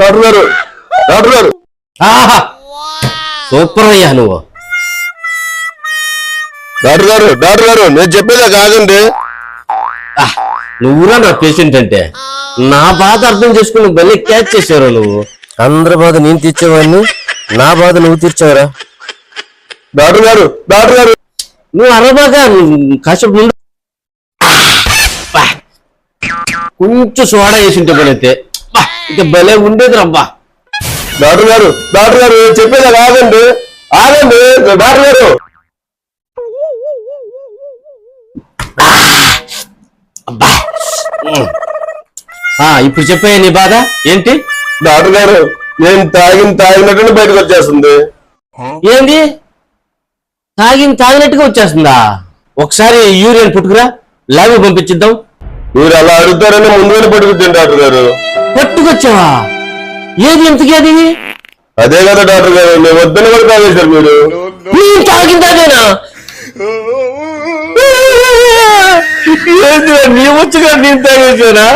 Doctor గారు doctor గారు. ఆహా! సూపర్ అయ్యా నువ్వు. డాక్టర్ గారు డాక్టర్ గారు నేను చెప్పేదా కాదండి. నువ్వురా నా పేషెంట్ అంటే. నా బాధ అర్థం చేసుకుని నువ్వు భలే క్యాచ్ చేసావు నువ్వు. అందరి బాధ నేను తీర్చేవాడిని? నా బాధ నువ్వు తీర్చావరా? డాక్టర్ గారు డాక్టర్ గారు. నువ్వు అరబాగా కాసేపు ముందు. కొంచెం సోడా వేసింటే పనైతే బా, ఇక భలే ఉండేది రబ్బా డాక్టర్ గారు డాక్టర్ గారు చెప్పేదా కాదండి ఆగండి. డాక్టర్ గారు. అబ్బా. ఆ, ఇప్పుడు చెప్పే నీ బాధ ఏంటి? డాక్టర్ గారు నేను తాగిన తాగినట్టు బయటకు వచ్చేస్తుంది. ఏంది? తాగిన తాగినట్టుగా వచ్చేస్తుందా? ఒకసారి యూరియన్ పుట్టుకురా ల్యాబ్ పంపించిద్దాం. మీరు అలా అడుగుతారని ముందుగానే పట్టుకుంటాను డాక్టర్ గారు. పట్టుకొచ్చావా? ఏది ఎంతకి అది? కదా డాక్టర్ గారు నేను వద్దని కూడా తాగేశారు మీరు. నేను తాగిందానేనా నీ వచ్చుగా నేను తాగేసానా